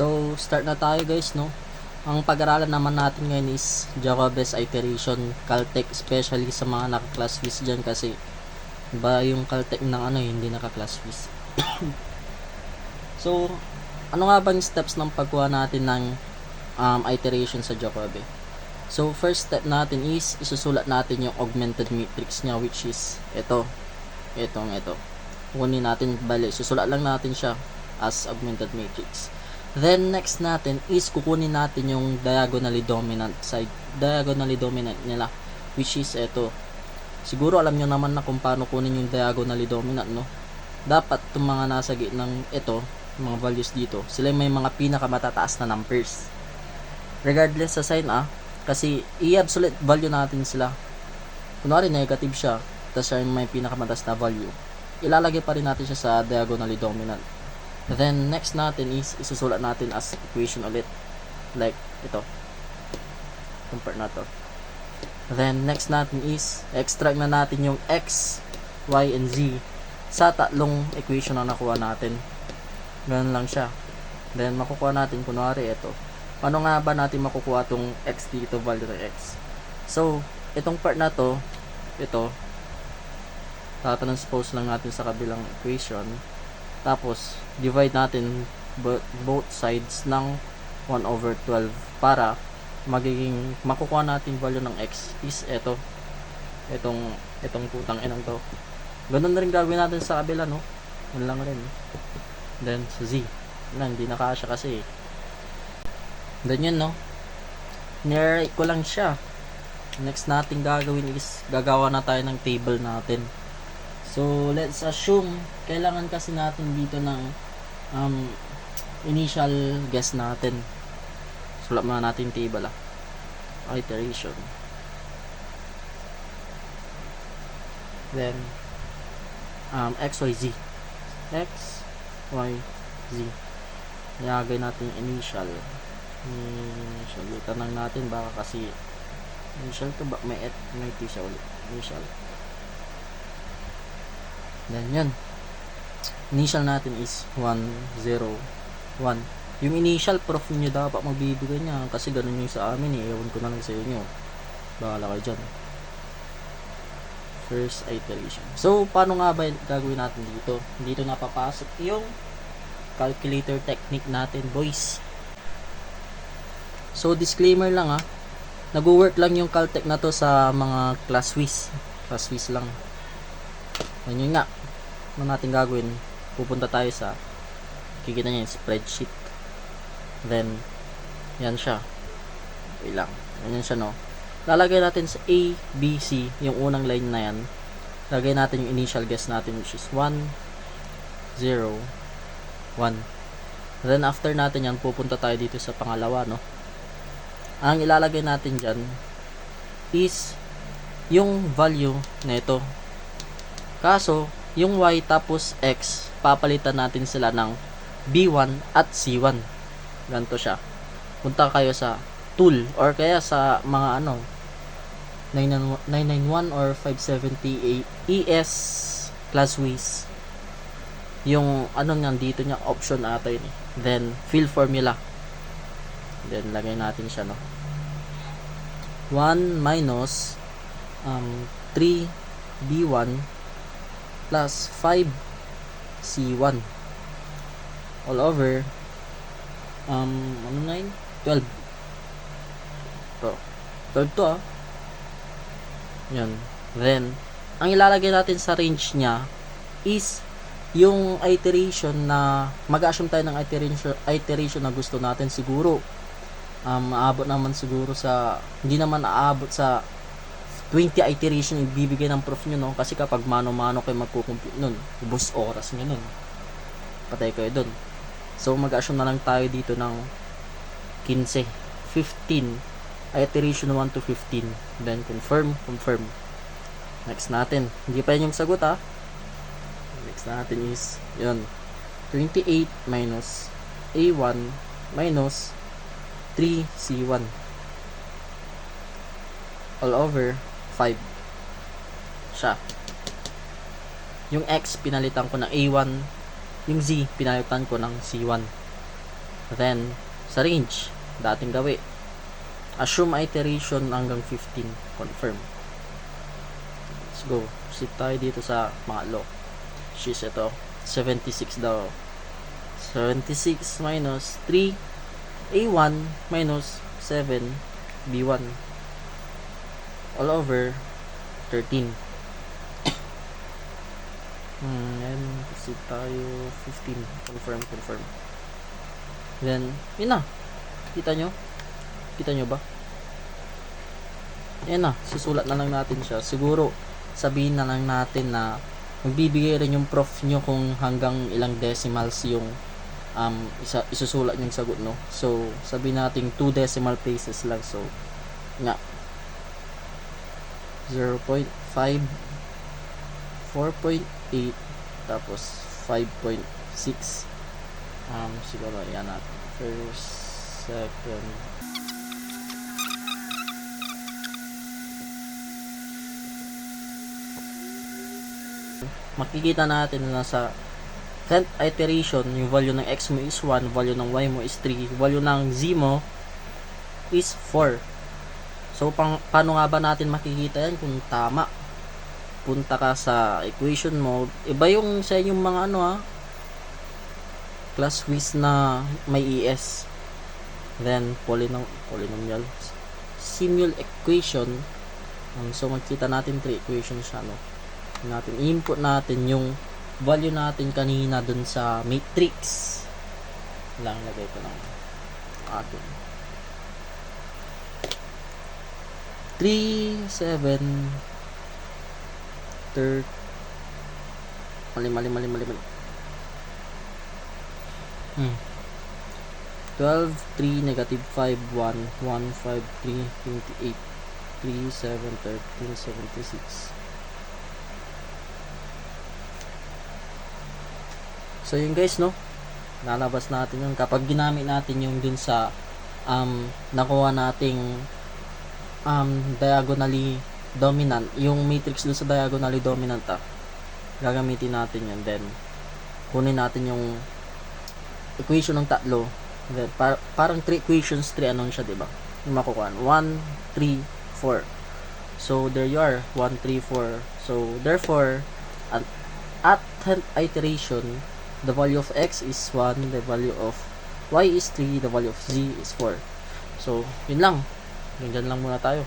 So, start na tayo guys, no? Ang pag-aralan naman natin ngayon is Java-based iteration, Caltech, especially sa mga naka-class quiz dyan kasi ba yung Caltech ng ano, hindi naka-class quiz. so, ano nga bang steps ng pagkuha natin ng um, iteration sa Java So, first step natin is isusulat natin yung augmented matrix niya which is ito. Itong ito. Kunin natin, bali, susulat lang natin siya as augmented matrix. Then, next natin is kukunin natin yung diagonally dominant side. Diagonally dominant nila. Which is ito. Siguro alam nyo naman na kung paano kunin yung diagonally dominant, no? Dapat itong mga nasa ng ito, mga values dito, sila may mga pinakamatataas na numbers. Regardless sa sign A, kasi i-absolute value natin sila. Kunwari negative siya, tapos siya may pinakamataas na value. Ilalagay pa rin natin siya sa diagonally dominant. Then, next natin is, isusulat natin as equation ulit. Like, ito. Compare na to. Then, next natin is, extract na natin yung x, y, and z sa tatlong equation na nakuha natin. Ganun lang siya. Then, makukuha natin, kunwari, ito. Paano nga ba natin makukuha tong x dito, value ng x? So, itong part na to, ito, tatranspose lang natin sa kabilang equation. Tapos, divide natin bo- both sides ng 1 over 12 para magiging makukuha natin value ng x is ito itong itong putang inang to. Ganun na rin gagawin natin sa kabila no? Yun lang rin. Then sa z. Na hindi nakasya kasi then yun no? Nire ko lang siya. Next natin gagawin is gagawa na tayo ng table natin So, let's assume, kailangan kasi natin dito ng um, initial guess natin. Sulat muna natin table ah. Iteration. Then, um, x, y, z. x, y, z. Nilagay natin initial. Initial. Tanang natin baka kasi initial to ba? May, et, may t siya ulit. Initial. Then, yan. Initial natin is 1, 0, 1. Yung initial proof nyo dapat magbibigay niya kasi ganun yung sa amin eh. Ewan ko na lang sa inyo. Bahala kayo dyan. First iteration. So, paano nga ba gagawin natin dito? Dito na papasok yung calculator technique natin, boys. So, disclaimer lang ah. Nag-work lang yung Caltech na to sa mga class quiz. Class quiz lang. Yan yun nga. Ano natin gagawin? Pupunta tayo sa kikita niya yung spreadsheet. Then, yan siya. Wait lang. Yan siya, no? Lalagay natin sa A, B, C, yung unang line na yan. Lagay natin yung initial guess natin which is 1, 0, 1. Then, after natin yan, pupunta tayo dito sa pangalawa, no? Ang ilalagay natin dyan is yung value na ito Kaso, yung y tapos x, papalitan natin sila ng b1 at c1. Ganito siya. Punta kayo sa tool or kaya sa mga ano 991 or 570 ES class ways. Yung ano nyan dito niya option ata yun eh. Then fill formula. Then lagay natin siya no. 1 minus um, 3 B1 plus 5 C1 all over. Um ano na yun? 12 to 12 to ah. Yan then ang ilalagay natin sa range niya is yung iteration na mag-assume tayo ng iteration, iteration na gusto natin siguro. Um, aabot naman siguro sa hindi naman aabot sa 20 iteration ibibigay ng prof nyo, no? Kasi kapag mano-mano kayo magkukompute nun, ubos oras nyo nun. Patay kayo dun. So, mag-assume na lang tayo dito ng 15, 15, iteration 1 to 15. Then, confirm, confirm. Next natin. Hindi pa yun yung sagot, ha? Next natin is, yun, 28 minus A1 minus 3C1 all over 5 siya. Yung X, pinalitan ko ng A1. Yung Z, pinalitan ko ng C1. Then, sa range, dating gawi. Assume iteration hanggang 15. Confirm. Let's go. Sit tayo dito sa mga low. She's ito. 76 daw. 76 minus 3 A1 minus 7 B1 all over. 13 hmm, then kasi tayo. 15 confirm confirm. Then yun na. Kita nyo? Kita nyo ba? Yan na. Susulat na lang natin siya. Siguro sabihin na lang natin na magbibigay rin yung prof nyo kung hanggang ilang decimals yung um, isa, isusulat yung sagot, no? So, sabi natin 2 decimal places lang. So, nga. 0.5 4.8 tapos 5.6 um, siguro yan natin first second. Makikita natin na sa 10th iteration, yung value ng x mo is 1, value ng y mo is 3, value ng z mo is 4. So, pang, paano nga ba natin makikita yan kung tama? Punta ka sa equation mo. Iba yung sa yung mga ano ha, class quiz na may ES. Then, polynom polynomial. Simul equation. So, magkita natin 3 equations siya, no? natin input natin yung value natin kanina dun sa matrix lang lagay ko lang atin 3 7 third. Mali mali mali mali mali hmm. 12 3 negative 5 1 1 5 3 28 3 7 13 76 So yun guys no. Lalabas natin yun. Kapag ginamit natin yung dun sa um nakuha nating um diagonally dominant, yung matrix dun sa diagonally dominant ah. Gagamitin natin yun then kunin natin yung equation ng tatlo. Then, par- parang 3 equations, 3 anon siya, 'di ba? Yung makukuha. 1 3 4. So there you are, 1 3 4. So therefore at at 10th iteration the value of x is 1, the value of y is 3, the value of z is 4. So, yun lang. Yun dyan lang muna tayo.